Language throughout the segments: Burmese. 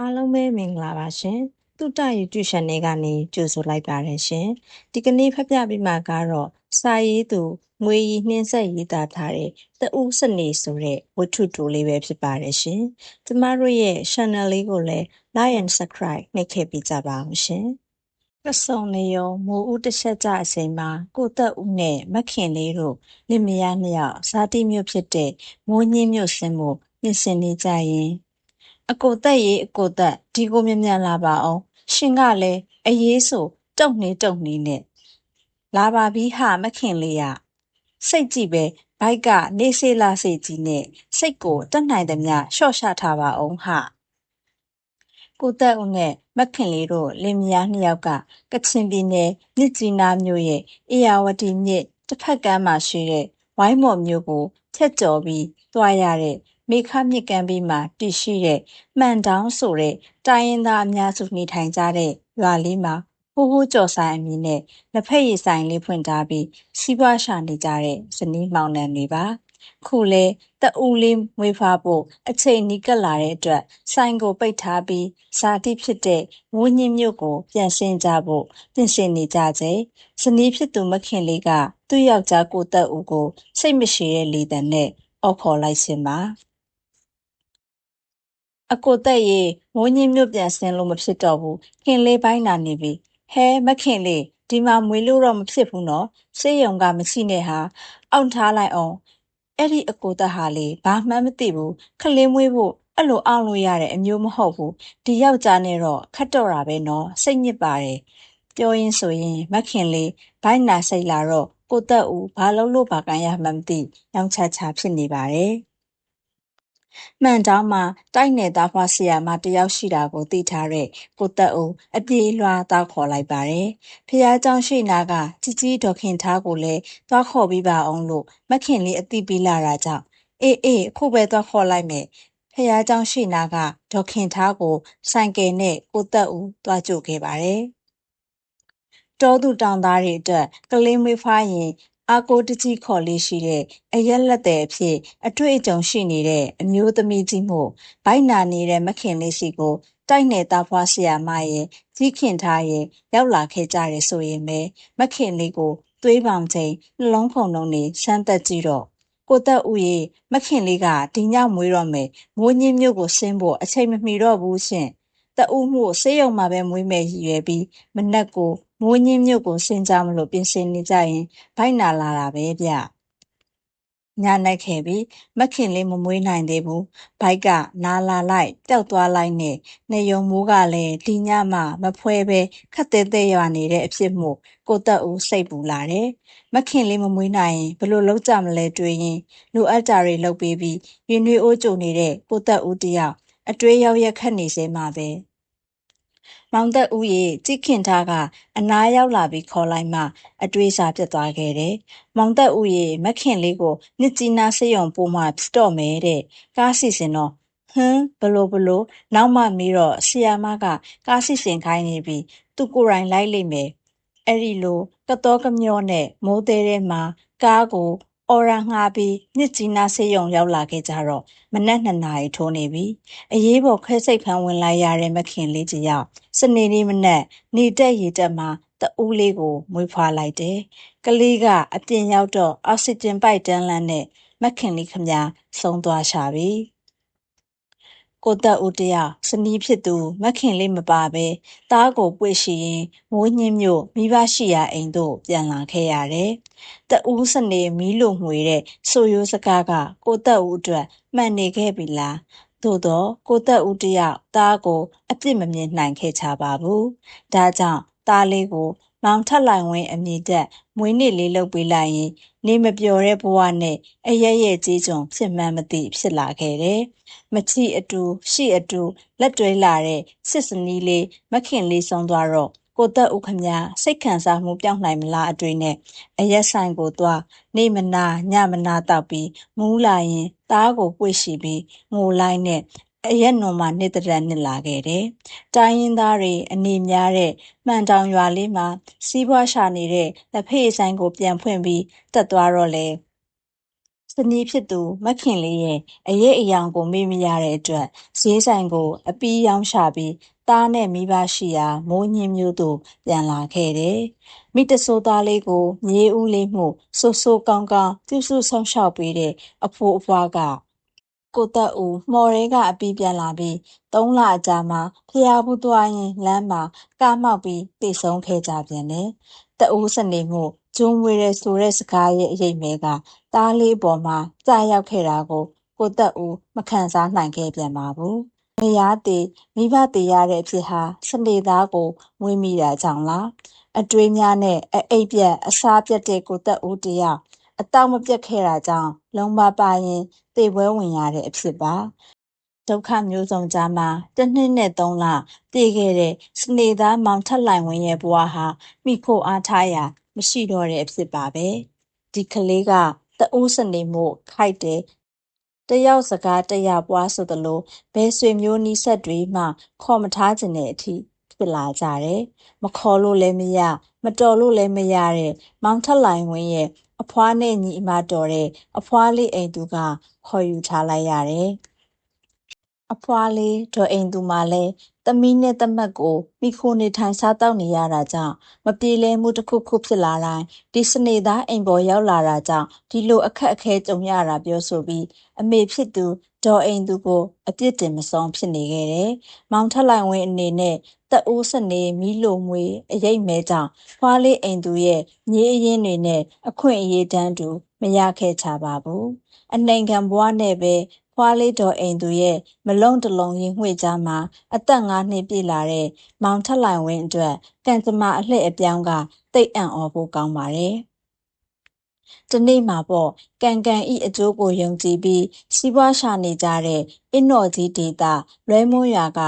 အားလုံးပဲမင်္ဂလာပါရှင်။တုတ္တ YouTube Channel ကနေကြိုဆိုလိုက်ပါတယ်ရှင်။ဒီကနေ့ဖတ်ပြပေးမှာကတော့စာရေးသူငွေရီနှင်းဆက်ရေးသားထားတဲ့တဦးစနေဆိုတဲ့ဝတ္ထုတိုလေးပဲဖြစ်ပါတယ်ရှင်။ကျမတို့ရဲ့ channel လေးကိုလည်း like and subscribe နှိပ်ခဲ့ပေးကြပါအောင်ရှင်။ကဆုံနေယုံမိုးဦးတစ်ချက်ကြအချိန်မှာကိုသက်ဦးနဲ့မခင်လေးတို့လင်မယားနှစ်ယောက်ဇာတိမြို့ဖြစ်တဲ့မိုးညင်းမြို့ဆင်းမှုပြင်ဆင်နေကြရင် အကိုသက်ရေအကိုသက်ဒီကိုမြန်မြန်လာပါအောင်ရှင်ကလည်းအရေးဆိုတုတ်နေတုတ်နေနဲ့လာပါပြီဟာမခင်လေးရစိတ်ကြည့်ပဲဘိုက်ကနေစေးလာစေးကြီးနဲ့စိတ်ကိုတက်နိုင်သမျှရှော့ချထားပါအောင်ဟာကိုသက်ဦးနဲ့မခင်လေးတို့လင်မယားနှစ်ယောက်ကကချင်ပြည်နယ်မြစ်ကြီးနားမြို့ရဲ့အေယာဝတီမြစ်တစ်ဖက်ကမ်းမှာရှိတဲ့ဝိုင်းမော်မြို့ကိုဖြတ်ကျော်ပြီးသွားရတဲ့ မေခမြစ်ကမ်းဘေးမှာတည်ရှိတဲ့ မှန်တောင်းဆိုတဲ့ တိုင်းရင်းသားအများစုနေထိုင်ကြတဲ့ ရွာလေးမှာ ဟိုးဟိုးကြော်ဆိုင်အမည်နဲ့ လက်ဖက်ရည်ဆိုင်လေးဖွင့်ထားပြီး စီးပွားရှာနေကြတဲ့ ဇနီးမောင်နှံတွေပါ ခုလဲတအူးလေးမွေးဖွားဖို့ အချိန်နီးကပ်လာတဲ့အတွက် ဆိုင်ကိုပိတ်ထားပြီး ဇာတိဖြစ်တဲ့ဝင်းညင်းမြို့ကို ပြန်ဆင်းကြဖို့ ပြင်ဆင်နေကြစေဇနီးဖြစ်သူ မခင်လေးက သူ့ယောက်ျား ကိုတက်ဦးကို စိတ်မရှိတဲ့လေတံနဲ့ အော်ခေါ်လိုက်ရှင်ပါ အကိုတက်ရေမိုးညင်းမြို့ပြန်ဆင်းလို့မဖြစ်တော့ဘူးခင်လေးပိုင်းနာနေပြီဟဲမခင်လေးဒီမှာမွေလို့တော့မဖြစ်ဘူးနော်စေးရုံကမရှိနဲ့ဟာအောင့်ထားလိုက်အောင်အဲ့ဒီအကိုတက်ဟာလေဘာမှမသိဘူးခလေးမွေးဖို့အဲ့လိုအောင်လို့ရတဲ့အမျိုးမဟုတ်ဘူးဒီယောက်ျားနဲ့တော့ခတ်တော့တာပဲနော်စိတ်ညစ်ပါတယ်ပြောရင်းဆိုရင်မခင်လေးဘိုင်းနာစိတ်လာတော့ကိုတက်ဦးဘာလို့လို့ဘာကန်ရမှမသိရောင်ချချဖြစ်နေပါတယ် မှန်တောင်းမှာတိုက်နယ်သားဖွားဆရာမတယောက်ရှိတာကိုသိထားတဲ့ကိုသက်ဦးအပြေးလွှားတောက်ခေါ်လိုက်ပါတယ်။ဖះเจ้าရှိနာကကြီးကြီးဒေါခင်ထားကိုလည်းသွားခေါ်ပြီးပါအောင်လို့မခင်လေးအတိပေးလာတာကြောင့်အေးအေးအခုပဲသွားခေါ်လိုက်မယ်။ဖះเจ้าရှိနာကဒေါခင်ထားကိုဆိုင်ကယ်နဲ့ကိုသက်ဦးသွားကြိုခဲ့ပါတယ်။တောသူတောင်သားတွေအတွက်ကလေးမွေးဖွားရင် အားကိုးတကြီးခေါ်လေးရှိတဲ့အရက်လက်တဲ့အဖြစ် အတွေ့အကြုံရှိနေတဲ့အမျိုးသမီးကြီးမို့ဗိုက်နာနေတဲ့မခင်လေးစီကို တိုက်နယ်သားဖွားဆရာမရဲ့ကြီးခင်ထားရဲ့ရောက်လာခဲ့ကြတယ်ဆိုရင်ပဲမခင်လေးကိုသွေးပေါင်ချိန်နှလုံးခုန်လုံးနေစမ်းသက်ကြည့်တော့ကိုသက်ဦးရေမခင်လေးကဒီညမွေးတော့မယ်မိုးညင်းမြို့ကိုဆင်းဖို့အချိန်မမီတော့ဘူးရှင်တအူးမှုဆေးရုံမှာပဲမွေးမယ်ရည်ရွယ်ပြီးမနက်ကို မိုးညင်းမြို့ကိုဆင်းကြမလို့ပြင်ဆင်နေကြရင်ဗိုက်နာလာတာပဲဗျညနိုင်ခဲ့ပြီမခင်လေးမမွေးနိုင်သေးဘူးဘိုက်ကနာလာလိုက်ပျောက်သွားလိုက်နဲ့နေယုံမိုးကလည်းဒီညမှမဖွဲပဲခက်သေးသေးရွာနေတဲ့အဖြစ်မို့ကိုတက်ဦးစိတ်ပူလာတယ်မခင်လေးမမွေးနိုင်ရင်ဘလို့လောက်ကြမလဲတွေးရင်လိုအပ်တာတွေလုပ်ပေးပြီးရင်တွေအိုးကြုံနေတဲ့ကိုတက်ဦးတယောက်အတွေးရောက်ရက်ခတ်နေစေမှာပဲ မောင်သက်ဦးရဲ့ကြိခင်ထားကအနားရောက်လာပြီးခေါ်လိုက်မှ အတွေးစားပြတ်သွားခဲ့တယ်။မောင်သက်ဦးရဲ့မခင်လေးကိုနှစ်ကြီးနာစေယုံပို့မှဖြစ်တော့မယ်တဲ့။ကားစီစဉ်တော့ဟမ်ဘလို့ဘလို့နောက်မှမေးတော့ဆီယာမကကားစီစဉ်ခိုင်းနေပြီသူကိုယ်တိုင်လိုက်လိမ့်မယ်။အဲ့ဒီလိုကတော်ကမျောနဲ့မိုးသေးတဲ့မှာကားကို အော်ရာငှားပြီးမြစ်ကြီးနားဆေးရုံရောက်လာခဲ့ကြတော့မနက်2နာရီထိုးနေပြီအရေးပေါ်ခွဲစိတ်ဖမ်းဝင်လိုက်ရတဲ့မခင်လေးကြီးရောက်စနေနေ့မနက်နေတက်ရေတက်မှာတဦးလေးကိုမွေးဖွားလိုက်တယ်ကလေးကအပြင်ရောက်တော့အောက်ဆီဂျင်ပိုက်တန်းလန်းနဲ့မခင်လေးခမဆုံးသွားရှာပြီ ကိုတက်ဦးတယောက်စနီးဖြစ်သူမခင်လေးမပါပဲသားကိုပွေရှိရင်မိုးညင်းမြို့မိဘရှိရာအိမ်သို့ပြန်လာခဲ့ရတယ်။တဦးစနေမီးလိုငွေတဲ့ဆိုရိုးစကားကကိုတက်ဦးအတွက်မှန်နေခဲ့ပြီလား။သို့တော့ကိုတက်ဦးတယောက်သားကိုအပြစ်မမြင်နိုင်ခဲ့ချပါဘူး။ဒါကြောင့်သားလေးကို မောင်ထက်လိုက်ဝင်းအမိတက်မွေးနေ့လေးလုပ်ပေးလိုက်ရင် နေမပျော်တဲ့ဘဝနဲ့အရရဲ့ကြီးကြုံဖြစ်မှန်းမသိဖြစ်လာခဲ့တယ်။မချီအတူရှိအတူလက်တွဲလာတဲ့စစ်စနီးလေးမခင်လေးဆုံးသွားတော့ကိုသက်ဥခမစိတ်ခံစားမှုပြောင်းနိုင်မလားအတွေ့နဲ့အရက်ဆိုင်ကိုသွားနေမနာညမနာတောက်ပြီးမူးလာရင်သားကိုပွေ့ရှိပြီးငိုလိုက်နဲ့ အရက်နုံမှာနှစ်တရနှစ်လာခဲ့တယ်။တိုင်းရင်းသားတွေအနေများတဲ့မှန်တောင်ရွာလေးမှာစီးပွားရှာနေတဲ့လက်ဖေးဆိုင်ကိုပြန်ဖွင့်ပြီးတက်သွားတော့လေစနီးဖြစ်သူမခင်လေးရဲ့အရေးအယောင်ကိုမေ့မရတဲ့အတွက်ဈေးဆိုင်ကို အပီးရောင်းချပြီးသားနဲ့မိဘရှိရာမိုးညင်းမျိုးသို့ပြန်လာခဲ့တယ်။မိတဆိုးသားလေးကိုမြေဦးလေးမှုဆိုးဆိုးကောင်းကောင်းပြုစုဆောင်ရှောက်ပေးတဲ့အဖိုးအဖွားက ကိုသက်ဦးမှော်ရဲကအပီးပြန်လာပြီးသုံးလအကြာမှာဖျားဘူးသွားရင်လမ်းမှာကားမောက်ပြီးတိတ်ဆုံးခဲ့ကြပြန်တယ်။တအိုးစနေမှုကျွန်းဝေးတဲ့ဆိုတဲ့စကားရဲ့အရေးမဲကတားလေးပေါ်မှာကြာရောက်ခဲ့တာကိုကိုသက်ဦးမခံစားနိုင်ခဲ့ပြန်ပါဘူး။မယားတေမိဘတေရတဲ့အဖြစ်ဟာစနေသားကိုမွေးမိတာကြောင့်လားအတွေးများနဲ့အအိပ်ပြက်အစားပြတ်တဲ့ကိုသက်ဦးတယောက် အတောက်မပြတ်ခဲ့တာကြောင့်လုံပါပါရင်တေပွဲဝင်ရတဲ့အဖြစ်ပါဒုက္ခမျိုးစုံကြားမှာတစ်နှစ်နဲ့သုံးလတည်ခဲ့တဲ့စနေသားမောင်ထက်လိုင်ဝင်းရဲ့ဘဝဟာမိဖို့အားထားရာ မရှိတော့တဲ့အဖြစ်ပါပဲဒီကလေးကတအိုးစနေမှုခိုက်တယ်တယောက်စကားတယောက်ပွားဆိုသလိုဘဲဆွေမျိုးနီးဆက်တွေမှ ခေါ်မထားခြင်းတဲ့အထိဖြစ်လာကြတယ်မခေါ်လို့လည်းမရ မတော်လို့လည်းမရတဲ့မောင်ထက်လိုင်ဝင်းရဲ့ အဖွားနဲ့ညီအမတော်တဲ့ အဖွားလေးအိမ်သူက ခေါ်ယူထားလိုက်ရတယ် အဖွားလေး ဒေါ်အိမ်သူမှလည်း သမီးနဲ့သမက်ကိုမိခိုနေထိုင်စားတောက်နေရတာကြောင့် မပြေလည်မှုတစ်ခုခုဖြစ်လာတိုင်း ဒီစနေသားအိမ်ပေါ်ရောက်လာတာကြောင့် ဒီလိုအခက်အခဲကြုံရတာပြောဆိုပြီး အမေဖြစ်သူ ဒေါ်အိမ်သူကို အပြစ်တင်မဆုံးဖြစ်နေခဲ့တယ်။မောင်ထက်လိုက်ဝင်းအနေနဲ့တက်အိုးစနေမီးလိုမွေအရိပ်မဲကြောင့် ဖွားလေးအိမ်သူရဲ့ မြေအရင်တွေနဲ့ အခွင့်အရေးတန်းတူ မရခဲ့ချပါဘူး။အနိုင်ခံဘွားနဲ့ပဲ ဖွားလေးတော်အိမ်သူရဲ့မလုံးတလုံးရင်ငှွေ့ကြားမှာအသက်၅နှစ်ပြည့်လာတဲ့မောင်ထက်လိုက်ဝင်းအတွက် ကံကြမ္မာအလှည့်အပြောင်းကတိတ်အံ့ဩဖို့ကောင်းပါတယ်။တနေ့မှာပေါ့ကံကံဤအကျိုးကိုယုံကြည်ပြီးစီးပွားရှာနေကြတဲ့အင်းတော်ကြီးဒေတာလွဲမွန်းရွာက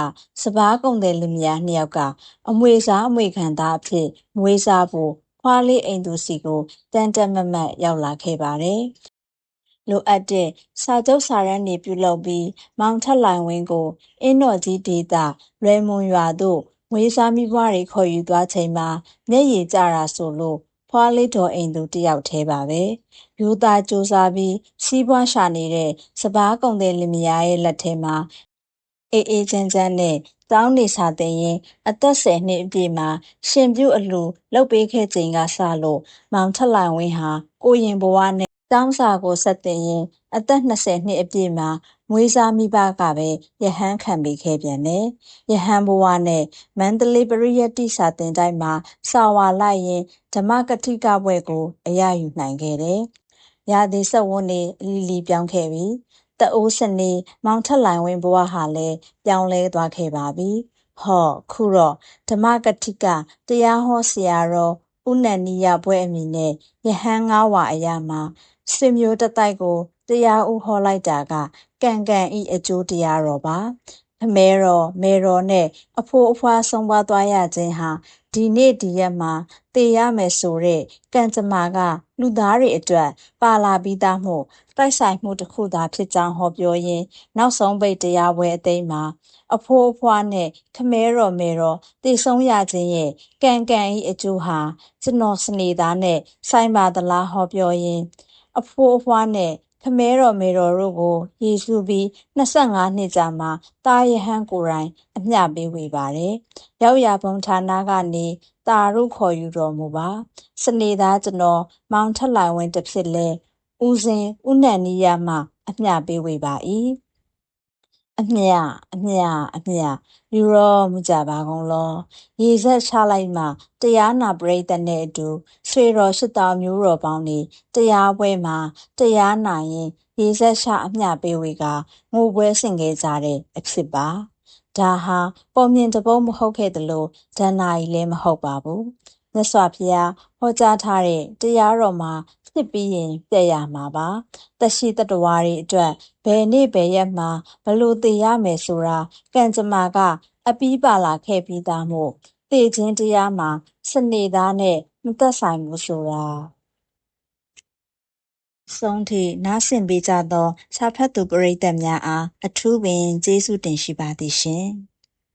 စပားကုန်တဲ့လူများနှစ်ယောက်ကအမွေစားအမွေခံသားအဖြစ်မွေးစားဖို့ဖွားလေးအိမ်သူစီကိုတန်တက်မတ်မတ်ရောက်လာခဲ့ပါတယ် လိုအပ်တဲ့စာချုပ်စာရမ်းတွေပြုလုပ်ပြီး မောင်ထက်လိုင်ဝင်းကို အင်းတော်ကြီးဒေတာလွယ်မွန်ရွာသို့ဝေးစားမိဘတွေ ခေါ်ယူသွားချိန်မှာ မျက်ရည်ကျတာဆိုလို့ ဖွားလေးတော်အိမ်သူတယောက်သေးပါပဲယူသားစူးစားပြီး စီးပွားရှာနေတဲ့ စပားကုန်တဲ့လင်မယားရဲ့ လက်ထဲမှာ အေးအေးချမ်းချမ်းနဲ့တောင်းနေစာတင်ရင်အသက်10နှစ်အပြည့်မှာ ရှင်ပြုအလှလှုပ်ပေးခဲ့ချိန်ကစလို့ မောင်ထက်လိုင်ဝင်းဟာ ကိုရင်ဘဝနဲ့ တောင်းစာကိုဆက်တင်ရင်အသက် 20 နှစ်အပြည့်မှာ မွေးစားမိဘကပဲယဟန်ခံပေးခဲ့ပြန်တယ်။ယဟန်ဘဝနဲ့ မန္တလေးပရိယတ္တိစာတင်တိုင်းမှာ စာဝါလိုက်ရင်ဓမ္မကတိကဘွဲ့ကို အရယူနိုင်ခဲ့တယ်။ရာသီဆက်ဝန်းနေအလီလီပြောင်းခဲ့ပြီ။တအိုးစနေမောင်ထက်လိုင်ဝင်းဘဝဟာလည်း ပြောင်းလဲသွားခဲ့ပါပြီ။ဟော ခုတော့ ဓမ္မကတိက တရားဟောဆရာတော် ဦးနန္နီယဘွဲ့အမည်နဲ့ယဟန်ငါးဝါအရာမှာ ဆွေမျိုးတတိုက်ကို တရားဥဟောလိုက်တာက ကံကံဤအကျိုးတရားတော်ပါခမဲတော်မေတော်နဲ့အဖိုးအဖွားဆုံးပါသွားရခြင်းဟာဒီနေ့ဒီရက်မှာတည်ရမယ်ဆိုတဲ့ကံကြမ္မာက လူသားတွေအတွက် ပါလာပြီးသားမှုတိုက်ဆိုင်မှုတစ်ခုသာဖြစ်ကြောင်းဟောပြောရင်းနောက်ဆုံးပိတ်တရားပွဲအသိမ်းမှာအဖိုးအဖွားနဲ့ခမဲတော်မေတော်တည်ဆုံးရခြင်းရဲ့ကံကံဤအကျိုးဟာကျွန်တော်စနေသားနဲ့ဆိုင်ပါသလားဟောပြောရင်း အဖိုးအဖွားနဲ့ ခမဲတော်မေတော်တို့ကိုယေရှုပြီး 25 နှစ်ကြာမှတာယဟန်ကိုယ်တိုင် အမျှပေးဝေပါတယ်။ရောက်ရဘုံဌာနကနေတာရုခေါ်ယူတော်မူပါ။စနေသားကျွန်တော် မောင်ထက်လိုက်ဝင်တစ်ဖြစ်လဲ ဦးစင်ဦးနန္နီယမှ အမျှပေးဝေပါ၏။ အမြအမြအမြယူရောမကြပါကုန်လောရေဆက်ချလိုက်မှတရားနာပရိသတ်နဲ့အတူဆွေတော်ရှစ်တော်မျိုးတော်ပေါင်းနေတရားပွဲမှာတရားနာရင်ရေဆက်ချအမျှပေးဝေကငိုပွဲဆင်ခဲ့ကြတဲ့အဖြစ်ပါဒါဟာပုံမြင်တပုံမဟုတ်ခဲ့သလိုဒဏ္ဍာရီလည်းမဟုတ်ပါဘူး မြတ်စွာဘုရားဟောကြားထားတဲ့တရားတော်မှာဖြစ်ပြီးရင်ပြည့်ရမှာပါတရှိတတဝါတွေအတွက်ဘယ်နေ့ဘယ်ရက်မှာဘလို့သိရမယ်ဆိုတာကံကြမ္မာကအပီးပါလာခဲ့ပြီးသားမို့သိခြင်းတရားမှာစနေသားနဲ့မသက်ဆိုင်ဘူးဆိုတာဆုံးထိနားဆင်ပေးကြသောစာဖတ်သူပရိသတ်များအားအထူးပင်ကျေးဇူးတင်ရှိပါသည်ရှင်။